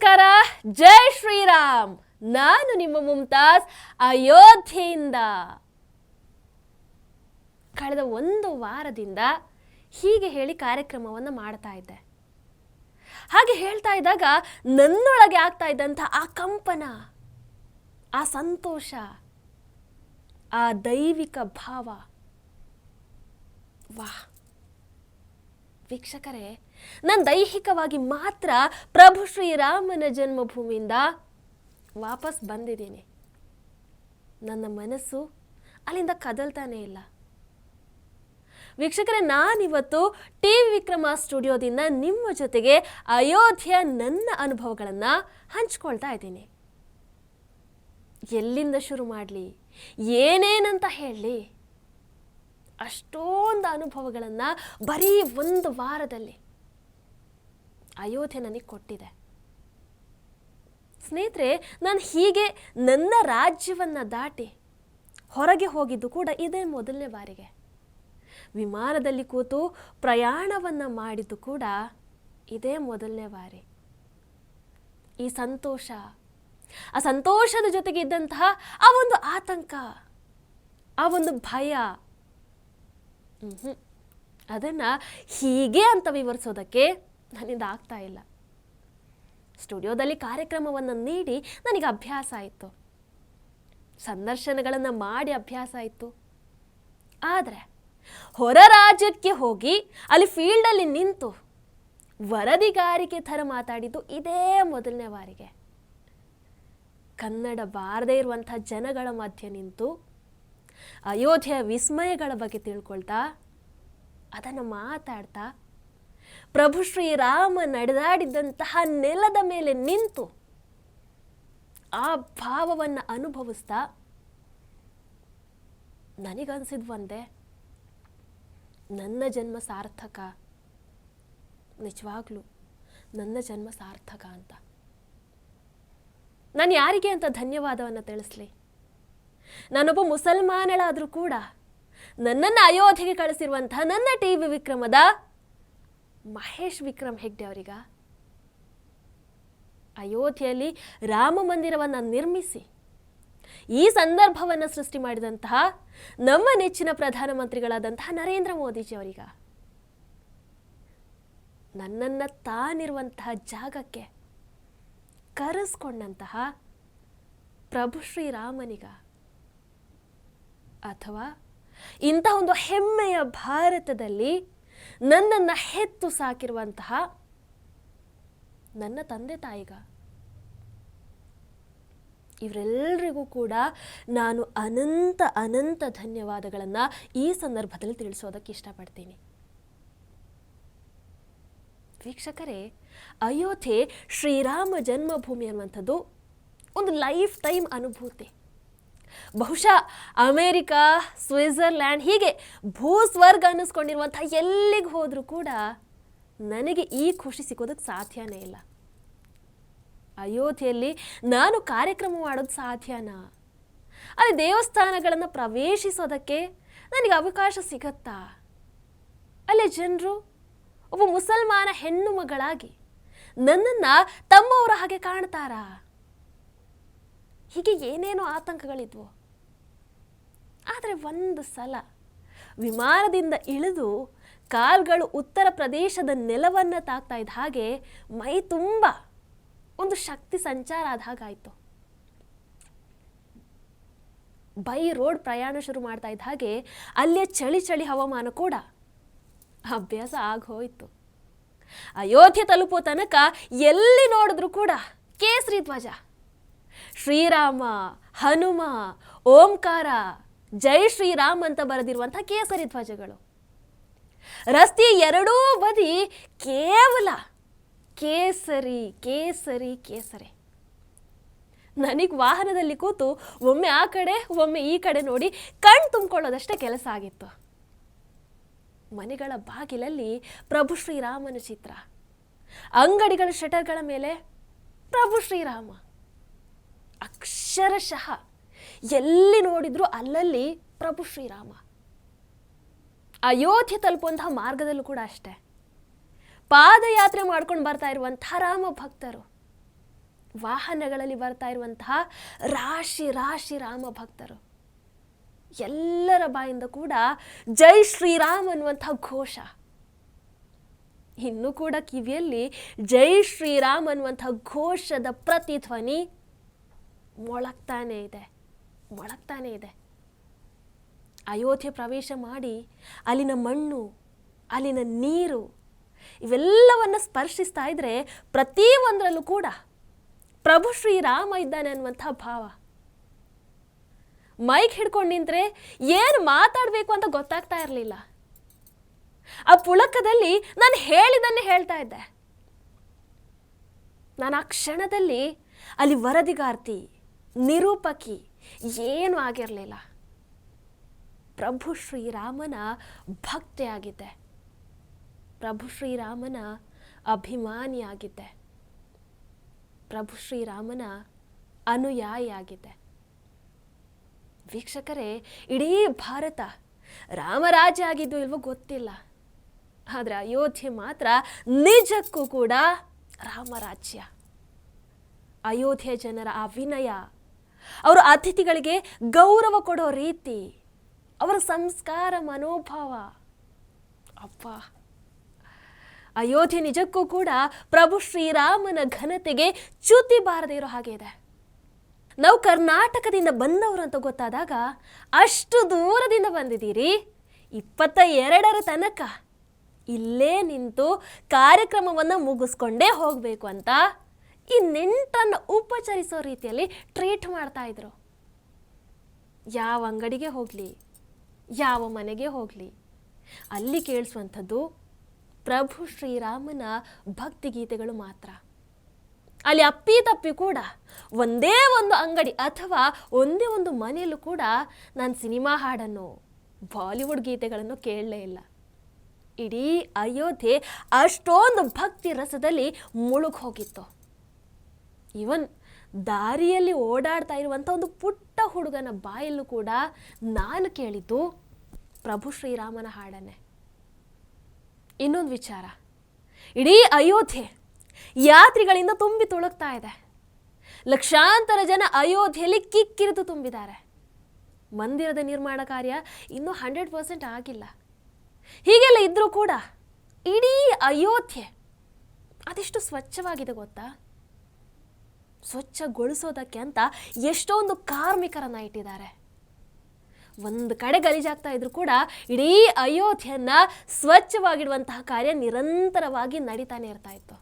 ನಮಸ್ಕಾರ. ಜೈ ಶ್ರೀರಾಮ್. ನಾನು ನಿಮ್ಮ ಮುಮ್ತಾಜ್ ಅಯೋಧ್ಯೆಯಿಂದ. ಕಳೆದ ಒಂದು ವಾರದಿಂದ ಹೀಗೆ ಹೇಳಿ ಕಾರ್ಯಕ್ರಮವನ್ನು ಮಾಡ್ತಾ ಇದ್ದೆ. ಹಾಗೆ ಹೇಳ್ತಾ ಇದ್ದಾಗ ನನ್ನೊಳಗೆ ಆಗ್ತಾ ಇದ್ದಂಥ ಆ ಕಂಪನ, ಆ ಸಂತೋಷ, ಆ ದೈವಿಕ ಭಾವ, ವಾಹ್. ವೀಕ್ಷಕರೇ, ನಾನು ದೈಹಿಕವಾಗಿ ಮಾತ್ರ ಪ್ರಭು ಶ್ರೀರಾಮನ ಜನ್ಮಭೂಮಿಯಿಂದ ವಾಪಸ್ ಬಂದಿದ್ದೀನಿ. ನನ್ನ ಮನಸ್ಸು ಅಲ್ಲಿಂದ ಕದಲ್ತಾನೇ ಇಲ್ಲ. ವೀಕ್ಷಕರೇ, ನಾನಿವತ್ತು ಟಿ ವಿ ವಿಕ್ರಮ ಸ್ಟುಡಿಯೋದಿಂದ ನಿಮ್ಮ ಜೊತೆಗೆ ಅಯೋಧ್ಯೆಯ ನನ್ನ ಅನುಭವಗಳನ್ನು ಹಂಚ್ಕೊಳ್ತಾ ಇದ್ದೀನಿ. ಎಲ್ಲಿಂದ ಶುರು ಮಾಡಲಿ, ಏನೇನಂತ ಹೇಳಲಿ ಅಷ್ಟೊಂದು ಅನುಭವಗಳನ್ನು ಬರೀ ಒಂದು ವಾರದಲ್ಲಿ ಅಯೋಧ್ಯೆ ನನಗೆ ಕೊಟ್ಟಿದೆ ಸ್ನೇಹಿತರೆ, ನಾನು ಹೀಗೆ ನನ್ನ ರಾಜ್ಯವನ್ನು ದಾಟಿ ಹೊರಗೆ ಹೋಗಿದ್ದು ಕೂಡ ಇದೇ ಮೊದಲನೇ ಬಾರಿಗೆ ವಿಮಾನದಲ್ಲಿ ಕೂತು ಪ್ರಯಾಣವನ್ನು ಮಾಡಿದ್ದು ಕೂಡ ಇದೇ ಮೊದಲನೇ ಬಾರಿ ಈ ಸಂತೋಷ, ಆ ಸಂತೋಷದ ಜೊತೆಗೆ ಇದ್ದಂತಹ ಆ ಒಂದು ಆತಂಕ, ಆ ಒಂದು ಭಯ. ಅದನ್ನ ಹೀಗೆ ಅಂತ ವಿವರಿಸೋದಕ್ಕೆ ನನ್ನಿಂದ ಆಗ್ತಾ ಇಲ್ಲ. ಸ್ಟುಡಿಯೋದಲ್ಲಿ ಕಾರ್ಯಕ್ರಮವನ್ನು ನೀಡಿ ನನಗೆ ಅಭ್ಯಾಸ ಆಯಿತು. ಸಂದರ್ಶನಗಳನ್ನು ಮಾಡಿ ಅಭ್ಯಾಸ ಆಯಿತು. ಆದರೆ ಹೊರ ರಾಜ್ಯಕ್ಕೆ ಹೋಗಿ ಅಲ್ಲಿ ಫೀಲ್ಡಲ್ಲಿ ನಿಂತು ವರದಿಗಾರಿಕೆ ಥರ ಮಾತಾಡಿದ್ದು ಇದೇ ಮೊದಲನೇ ಬಾರಿಗೆ ಕನ್ನಡ ಬಾರದೇ ಇರುವಂಥ ಜನಗಳ ಮಧ್ಯೆ ನಿಂತು ಅಯೋಧ್ಯೆಯ ವಿಸ್ಮಯಗಳ ಬಗ್ಗೆ ತಿಳ್ಕೊಳ್ತಾ ಅದನ್ನು ಮಾತಾಡ್ತಾ ಪ್ರಭು ಶ್ರೀರಾಮ ನಡೆದಾಡಿದಂತಹ ನೆಲದ ಮೇಲೆ ನಿಂತು ಆ ಭಾವವನ್ನು ಅನುಭವಿಸ್ತಾ ನನಗನ್ಸಿದ್ ಒಂದೇ ನನ್ನ ಜನ್ಮ ಸಾರ್ಥಕ. ನಿಜವಾಗ್ಲೂ ನನ್ನ ಜನ್ಮ ಸಾರ್ಥಕ ಅಂತ. ನಾನು ಯಾರಿಗೆ ಅಂತ ಧನ್ಯವಾದವನ್ನು ತಿಳಿಸ್ಲಿ? ನಾನೊಬ್ಬ ಮುಸಲ್ಮಾನಳಾದರೂ ಕೂಡ ನನ್ನನ್ನು ಅಯೋಧ್ಯೆಗೆ ಕಳಿಸಿರುವಂತಹ ನನ್ನ ಟಿ ವಿ ವಿಕ್ರಮದ ಮಹೇಶ್ ವಿಕ್ರಮ್ ಹೆಗ್ಡೆ ಅವರಿಗ ಅಯೋಧ್ಯೆಯಲ್ಲಿ ರಾಮ ಮಂದಿರವನ್ನು ನಿರ್ಮಿಸಿ ಈ ಸಂದರ್ಭವನ್ನು ಸೃಷ್ಟಿ ಮಾಡಿದಂತಹ ನಮ್ಮ ನೆಚ್ಚಿನ ಪ್ರಧಾನಮಂತ್ರಿಗಳಾದಂತಹ ನರೇಂದ್ರ ಮೋದಿಜಿ ಅವರಿಗ ನನ್ನನ್ನು ತಾನಿರುವಂತಹ ಜಾಗಕ್ಕೆ ಕರೆಸ್ಕೊಂಡಂತಹ ಪ್ರಭು ಶ್ರೀರಾಮನಿಗ ಅಥವಾ ಇಂಥ ಒಂದು ಹೆಮ್ಮೆಯ ಭಾರತದಲ್ಲಿ ನನ್ನನ್ನು ಹೆತ್ತು ಸಾಕಿರುವಂತಹ ನನ್ನ ತಂದೆ ತಾಯಿಗ. ಇವರೆಲ್ಲರಿಗೂ ಕೂಡ ನಾನು ಅನಂತ ಅನಂತ ಧನ್ಯವಾದಗಳನ್ನು ಈ ಸಂದರ್ಭದಲ್ಲಿ ತಿಳಿಸೋದಕ್ಕೆ ಇಷ್ಟಪಡ್ತೀನಿ. ವೀಕ್ಷಕರೇ, ಅಯೋಧ್ಯೆ ಶ್ರೀರಾಮ ಜನ್ಮಭೂಮಿ ಅನ್ನುವಂಥದ್ದು ಒಂದು ಲೈಫ್ ಟೈಮ್ ಅನುಭೂತಿ. ಬಹುಶಃ ಅಮೇರಿಕಾ, ಸ್ವಿಟ್ಜರ್ಲ್ಯಾಂಡ್ ಹೀಗೆ ಭೂಸ್ವರ್ಗ ಅನ್ನಿಸ್ಕೊಂಡಿರುವಂಥ ಎಲ್ಲಿಗೆ ಹೋದರೂ ಕೂಡ ನನಗೆ ಈ ಖುಷಿ ಸಿಗೋದಕ್ಕೆ ಸಾಧ್ಯನೇ ಇಲ್ಲ. ಅಯೋಧ್ಯೆಯಲ್ಲಿ ನಾನು ಕಾರ್ಯಕ್ರಮ ಮಾಡೋದು ಸಾಧ್ಯನಾ? ಅಲ್ಲಿ ದೇವಸ್ಥಾನಗಳನ್ನು ಪ್ರವೇಶಿಸೋದಕ್ಕೆ ನನಗೆ ಅವಕಾಶ ಸಿಗತ್ತಾ? ಅಲ್ಲಿ ಜನರು, ಒಬ್ಬ ಮುಸಲ್ಮಾನ ಹೆಣ್ಣು ಮಗಳಾಗಿ ನನ್ನನ್ನು ತಮ್ಮವರ ಹಾಗೆ ಕಾಣ್ತಾರಾ? ಹೀಗೆ ಏನೇನೋ ಆತಂಕಗಳಿದ್ವು. ಆದರೆ ಒಂದು ಸಲ ವಿಮಾನದಿಂದ ಇಳಿದು ಕಾಲ್ಗಳು ಉತ್ತರ ಪ್ರದೇಶದ ನೆಲವನ್ನು ತಾಕ್ತಾ ಇದ್ದ ಹಾಗೆ ಮೈ ತುಂಬ ಒಂದು ಶಕ್ತಿ ಸಂಚಾರ ಆದ ಹಾಗಾಯಿತು. ಬೈ ರೋಡ್ ಪ್ರಯಾಣ ಶುರು ಮಾಡ್ತಾ ಇದ್ದ ಹಾಗೆ ಅಲ್ಲಿಯ ಚಳಿ ಚಳಿ ಹವಾಮಾನ ಕೂಡ ಅಭ್ಯಾಸ ಆಗೋಯ್ತು ಅಯೋಧ್ಯೆ ತಲುಪೋ ತನಕ ಎಲ್ಲಿ ನೋಡಿದ್ರು ಕೂಡ ಕೇಸರಿ ಧ್ವಜ. ಶ್ರೀರಾಮ, ಹನುಮ, ಓಂಕಾರ, ಜೈ ಶ್ರೀರಾಮ್ ಅಂತ ಬರೆದಿರುವಂಥ ಕೇಸರಿ ಧ್ವಜಗಳು. ರಸ್ತೆ ಎರಡೂ ಬದಿ ಕೇವಲ ಕೇಸರಿ ಕೇಸರಿ ಕೇಸರಿ. ನನಗೆ ವಾಹನದಲ್ಲಿ ಕೂತು ಒಮ್ಮೆ ಆ ಕಡೆ, ಒಮ್ಮೆ ಈ ಕಡೆ ನೋಡಿ ಕಣ್ ತುಂಬಿಕೊಳ್ಳೋದಷ್ಟೇ ಕೆಲಸ ಆಗಿತ್ತು. ಮನೆಗಳ ಬಾಗಿಲಲ್ಲಿ ಪ್ರಭು ಶ್ರೀರಾಮನ ಚಿತ್ರ. ಅಂಗಡಿಗಳ ಶಟರ್ಗಳ ಮೇಲೆ ಪ್ರಭು ಶ್ರೀರಾಮ. ಅಕ್ಷರಶಃ ಎಲ್ಲಿ ನೋಡಿದ್ರು ಅಲ್ಲಲ್ಲಿ ಪ್ರಭು ಶ್ರೀರಾಮ. ಅಯೋಧ್ಯೆ ತಲುಪುವಂತಹ ಮಾರ್ಗದಲ್ಲೂ ಕೂಡ ಅಷ್ಟೇ. ಪಾದಯಾತ್ರೆ ಮಾಡ್ಕೊಂಡು ಬರ್ತಾ ಇರುವಂತಹ ರಾಮ ಭಕ್ತರು ವಾಹನಗಳಲ್ಲಿ ಬರ್ತಾ ಇರುವಂತಹ ರಾಶಿ ರಾಶಿ ರಾಮ ಭಕ್ತರು ಎಲ್ಲರ ಬಾಯಿಂದ ಕೂಡ ಜೈ ಶ್ರೀರಾಮ್ ಅನ್ನುವಂಥ ಘೋಷ. ಇನ್ನೂ ಕೂಡ ಕಿವಿಯಲ್ಲಿ ಜೈ ಶ್ರೀರಾಮ್ ಅನ್ನುವಂಥ ಘೋಷದ ಪ್ರತಿಧ್ವನಿ ಮೊಳಗ್ತಾನೆ ಇದೆ ಮೊಳಗ್ತಾನೆ ಇದೆ. ಅಯೋಧ್ಯೆ ಪ್ರವೇಶ ಮಾಡಿ ಅಲ್ಲಿನ ಮಣ್ಣು, ಅಲ್ಲಿನ ನೀರು ಇವೆಲ್ಲವನ್ನ ಸ್ಪರ್ಶಿಸ್ತಾ ಇದ್ರೆ ಪ್ರತಿಯೊಂದರಲ್ಲೂ ಕೂಡ ಪ್ರಭು ಶ್ರೀರಾಮ ಇದ್ದಾನೆ ಅನ್ನುವಂಥ ಭಾವ. ಮೈಕ್ ಹಿಡ್ಕೊಂಡು ನಿಂತರೆ ಏನು ಮಾತಾಡಬೇಕು ಅಂತ ಗೊತ್ತಾಗ್ತಾ ಇರಲಿಲ್ಲ. ಆ ಪುಳಕದಲ್ಲಿ ನಾನು ಹೇಳಿದನ್ನೇ ಹೇಳ್ತಾ ಇದ್ದೆ. ನಾನು ಆ ಕ್ಷಣದಲ್ಲಿ ಅಲ್ಲಿ ವರದಿಗಾರ್ತಿ ನಿರೂಪಕಿ, ಏನೂ ಆಗಿರಲಿಲ್ಲ. ಪ್ರಭು ಶ್ರೀರಾಮನ ಭಕ್ತಿಯಾಗಿದ್ದೆ. ಪ್ರಭು ಶ್ರೀರಾಮನ ಅಭಿಮಾನಿಯಾಗಿದ್ದೆ. ಪ್ರಭು ಶ್ರೀರಾಮನ ಅನುಯಾಯಿಯಾಗಿದ್ದೆ. ವೀಕ್ಷಕರೇ, ಇಡೀ ಭಾರತ ರಾಮರಾಜ್ಯ ಆಗಿದ್ದು ಇಲ್ವೋ ಗೊತ್ತಿಲ್ಲ. ಆದರೆ ಅಯೋಧ್ಯೆ ಮಾತ್ರ ನಿಜಕ್ಕೂ ಕೂಡ ರಾಮರಾಜ್ಯ. ಅಯೋಧ್ಯೆ ಜನರ ಆ ವಿನಯ ಅವರ ಅತಿಥಿಗಳಿಗೆ ಗೌರವ ಕೊಡೋ ರೀತಿ, ಅವರ ಸಂಸ್ಕಾರ ಮನೋಭಾವ. ಅಪ್ಪ, ಅಯೋಧ್ಯೆ ನಿಜಕ್ಕೂ ಕೂಡ ಪ್ರಭು ಶ್ರೀರಾಮನ ಘನತೆಗೆ ಚ್ಯುತಿ ಬಾರದೇ ಇರೋ ಹಾಗೆ ಇದೆ. ನಾವು ಕರ್ನಾಟಕದಿಂದ ಬಂದವರು ಅಂತ ಗೊತ್ತಾದಾಗ ಅಷ್ಟು ದೂರದಿಂದ ಬಂದಿದ್ದೀರಿ. ಇಪ್ಪತ್ತ ಎರಡರ ತನಕ ಇಲ್ಲೇ ನಿಂತು ಕಾರ್ಯಕ್ರಮವನ್ನು ಮುಗಿಸ್ಕೊಂಡೇ ಹೋಗಬೇಕು ಅಂತ ಈ ನೆಂಟನ್ನು ಉಪಚರಿಸೋ ರೀತಿಯಲ್ಲಿ ಟ್ರೀಟ್ ಮಾಡ್ತಾ ಇದ್ರು. ಯಾವ ಅಂಗಡಿಗೆ ಹೋಗಲಿ, ಯಾವ ಮನೆಗೆ ಹೋಗಲಿ, ಅಲ್ಲಿ ಕೇಳಿಸುವಂಥದ್ದು ಪ್ರಭು ಶ್ರೀರಾಮನ ಭಕ್ತಿಗೀತೆಗಳು ಮಾತ್ರ. ಅಲ್ಲಿ ಅಪ್ಪಿ ತಪ್ಪಿ ಕೂಡ ಒಂದೇ ಒಂದು ಅಂಗಡಿ ಅಥವಾ ಒಂದೇ ಒಂದು ಮನೆಯಲ್ಲೂ ಕೂಡ ನಾನು ಸಿನಿಮಾ ಹಾಡನ್ನು, ಬಾಲಿವುಡ್ ಗೀತೆಗಳನ್ನು ಕೇಳಲೇ ಇಲ್ಲ. ಇಡೀ ಅಯೋಧ್ಯೆ ಅಷ್ಟೊಂದು ಭಕ್ತಿ ರಸದಲ್ಲಿ ಮುಳುಗ್ ಇವನ್ ದಾರಿಯಲ್ಲಿ ಓಡಾಡ್ತಾ ಇರುವಂಥ ಒಂದು ಪುಟ್ಟ ಹುಡುಗನ ಬಾಯಲ್ಲೂ ಕೂಡ ನಾನು ಕೇಳಿದ್ದು ಪ್ರಭು ಶ್ರೀರಾಮನ ಹಾಡನ್ನೇ. ಇನ್ನೊಂದು ವಿಚಾರ. ಇಡೀ ಅಯೋಧ್ಯೆ ಯಾತ್ರಿಗಳಿಂದ ತುಂಬಿ ತುಳುಕ್ತಾ ಇದೆ. ಲಕ್ಷಾಂತರ ಜನ ಅಯೋಧ್ಯೆಯಲ್ಲಿ ಕಿಕ್ಕಿರಿದು ತುಂಬಿದ್ದಾರೆ. ಮಂದಿರದ ನಿರ್ಮಾಣ ಕಾರ್ಯ ಇನ್ನೂ ಹಂಡ್ರೆಡ್ ಪರ್ಸೆಂಟ್ ಆಗಿಲ್ಲ. ಹೀಗೆಲ್ಲ ಇದ್ರೂ ಕೂಡ ಇಡೀ ಅಯೋಧ್ಯೆ ಅದೆಷ್ಟು ಸ್ವಚ್ಛವಾಗಿದೆ ಗೊತ್ತಾ? ಸ್ವಚ್ಛಗೊಳಿಸೋದಕ್ಕೆ ಅಂತ ಎಷ್ಟೊಂದು ಕಾರ್ಮಿಕರನ್ನು ಇಟ್ಟಿದ್ದಾರೆ. ಒಂದು ಕಡೆ ಗಲೀಜಾಗ್ತಾ ಇದ್ರು ಕೂಡ ಇಡೀ ಅಯೋಧ್ಯೆಯನ್ನ ಸ್ವಚ್ಛವಾಗಿಡುವಂತಹ ಕಾರ್ಯ ನಿರಂತರವಾಗಿ ನಡೀತಾನೆ ಇರ್ತಾ ಇತ್ತು.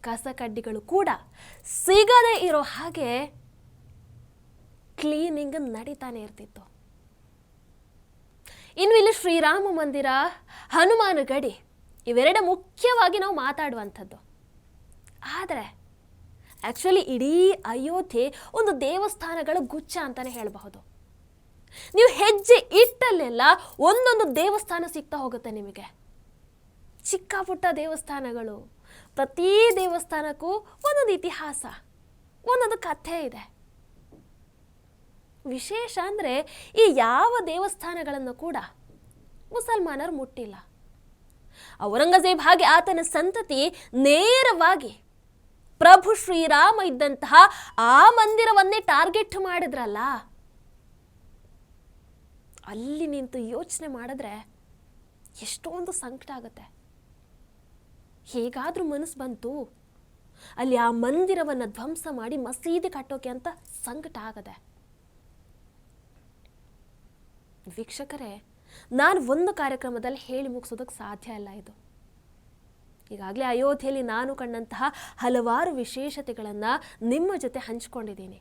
ಕಸ ಕಡ್ಡಿಗಳು ಕೂಡ ಸಿಗದೆ ಇರೋ ಹಾಗೆ ಕ್ಲೀನಿಂಗ್ ನಡೀತಾನೆ ಇರ್ತಿತ್ತು. ಇನ್ನು ಇಲ್ಲಿ ಶ್ರೀರಾಮ ಮಂದಿರ ಹನುಮಾನ ಗಡಿ ಇವೆರಡ ಮುಖ್ಯವಾಗಿ ನಾವು ಮಾತಾಡುವಂಥದ್ದು. ಆದರೆ ಆ್ಯಕ್ಚುಲಿ ಇಡೀ ಅಯೋಧ್ಯೆ ಒಂದು ದೇವಸ್ಥಾನಗಳ ಗುಚ್ಛ ಅಂತಲೇ ಹೇಳಬಹುದು. ನೀವು ಹೆಜ್ಜೆ ಇಟ್ಟಲ್ಲೆಲ್ಲ ಒಂದೊಂದು ದೇವಸ್ಥಾನ ಸಿಗ್ತಾ ಹೋಗುತ್ತೆ ನಿಮಗೆ. ಚಿಕ್ಕ ಪುಟ್ಟ ದೇವಸ್ಥಾನಗಳು, ಪ್ರತಿ ದೇವಸ್ಥಾನಕ್ಕೂ ಒಂದೊಂದು ಇತಿಹಾಸ, ಒಂದೊಂದು ಕಥೆ ಇದೆ. ವಿಶೇಷ ಅಂದರೆ ಈ ಯಾವ ದೇವಸ್ಥಾನಗಳನ್ನು ಕೂಡ ಮುಸಲ್ಮಾನರು ಮುಟ್ಟಿಲ್ಲ. ಔರಂಗಜೇಬ್ ಹಾಗೆ ಆತನ ಸಂತತಿ ನೇರವಾಗಿ ಪ್ರಭು ಶ್ರೀರಾಮ ಇದ್ದಂತಹ ಆ ಮಂದಿರವನ್ನೇ ಟಾರ್ಗೆಟ್ ಮಾಡಿದ್ರಲ್ಲ? ಅಲ್ಲಿ ನಿಂತು ಯೋಚನೆ ಮಾಡಿದ್ರೆ ಎಷ್ಟೊಂದು ಸಂಕಟ ಆಗುತ್ತೆ. ಹೇಗಾದರೂ ಮನಸ್ಸು ಬಂತು. ಅಲ್ಲಿ ಆ ಮಂದಿರವನ್ನು ಧ್ವಂಸ ಮಾಡಿ ಮಸೀದಿ ಕಟ್ಟೋಕೆ ಅಂತ ಸಂಕಟ ಆಗದೆ. ವೀಕ್ಷಕರೇ, ನಾನು ಒಂದು ಕಾರ್ಯಕ್ರಮದಲ್ಲಿ ಹೇಳಿ ಮುಗಿಸೋದಕ್ಕೆ ಸಾಧ್ಯ ಇಲ್ಲ ಇದು. ಈಗಾಗಲೇ ಅಯೋಧ್ಯೆಯಲ್ಲಿ ನಾನು ಕಂಡಂತಹ ಹಲವಾರು ವಿಶೇಷತೆಗಳನ್ನು ನಿಮ್ಮ ಜೊತೆ ಹಂಚ್ಕೊಂಡಿದ್ದೀನಿ.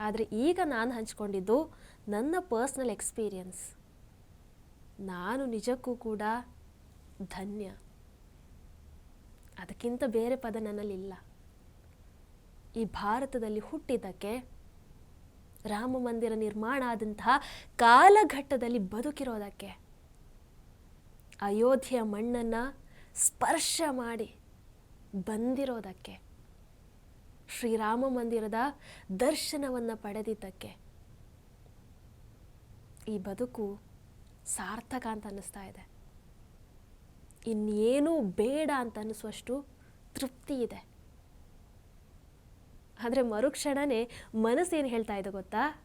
ಆದರೆ ಈಗ ನಾನು ಹಂಚ್ಕೊಂಡಿದ್ದು ನನ್ನ ಪರ್ಸ್ನಲ್ ಎಕ್ಸ್ಪೀರಿಯನ್ಸ್ ನಾನು ನಿಜಕ್ಕೂ ಕೂಡ ಧನ್ಯ. ಅದಕ್ಕಿಂತ ಬೇರೆ ಪದ ನನ್ನಲ್ಲಿಲ್ಲ ಈ ಭಾರತದಲ್ಲಿ ಹುಟ್ಟಿದ್ದಕ್ಕೆ ರಾಮ ಮಂದಿರ ನಿರ್ಮಾಣ ಆದಂತಹ ಕಾಲಘಟ್ಟದಲ್ಲಿ ಬದುಕಿರೋದಕ್ಕೆ ಅಯೋಧ್ಯೆಯ ಮಣ್ಣನ್ನು ಸ್ಪರ್ಶ ಮಾಡಿ ಬಂದಿರೋದಕ್ಕೆ, ಶ್ರೀರಾಮ ಮಂದಿರದ ದರ್ಶನವನ್ನು ಪಡೆದಿದ್ದಕ್ಕೆ ಈ ಬದುಕು ಸಾರ್ಥಕ ಅಂತ ಅನ್ನಿಸ್ತಾ ಇದೆ. ಇನ್ನೇನೂ ಬೇಡ ಅಂತ ಅನ್ನಿಸುವಷ್ಟು ತೃಪ್ತಿ ಇದೆ. ಆದರೆ ಮರುಕ್ಷಣನೇ ಮನಸ್ಸೇನು ಹೇಳ್ತಾ ಇದೆ ಗೊತ್ತಾ?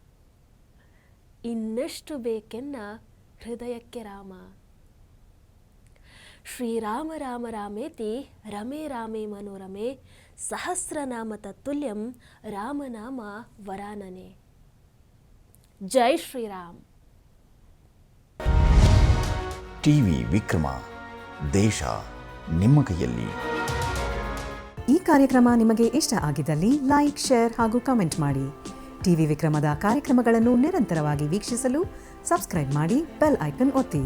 ಇನ್ನಷ್ಟು ಬೇಕೆನ್ನ ಹೃದಯಕ್ಕೆ ರಾಮ. ಶ್ರೀರಾಮ ರಾಮ ರಾಮೇತಿ ರಮೇ ರಾಮೇ ಮನೋರಮೇ ಸಹಸ್ರನಾಮ ತತ್ತುಲ್ಯಂ ರಾಮನಾಮ ವರಾನನೆ. ಜೈ ಶ್ರೀರಾಮ್. ಟಿವಿ ವಿಕ್ರಮ ದೇಶ ನಿಮ್ಮ ಕೈಯಲ್ಲಿ. ಈ ಕಾರ್ಯಕ್ರಮ ನಿಮಗೆ ಇಷ್ಟ ಆಗಿದ್ದಲ್ಲಿ ಲೈಕ್ ಶೇರ್ ಹಾಗೂ ಕಮೆಂಟ್ ಮಾಡಿ. ಟಿವಿ ವಿಕ್ರಮದ ಕಾರ್ಯಕ್ರಮಗಳನ್ನು ನಿರಂತರವಾಗಿ ವೀಕ್ಷಿಸಲು ಸಬ್ಸ್ಕ್ರೈಬ್ ಮಾಡಿ ಬೆಲ್ ಐಕನ್ ಒತ್ತಿ.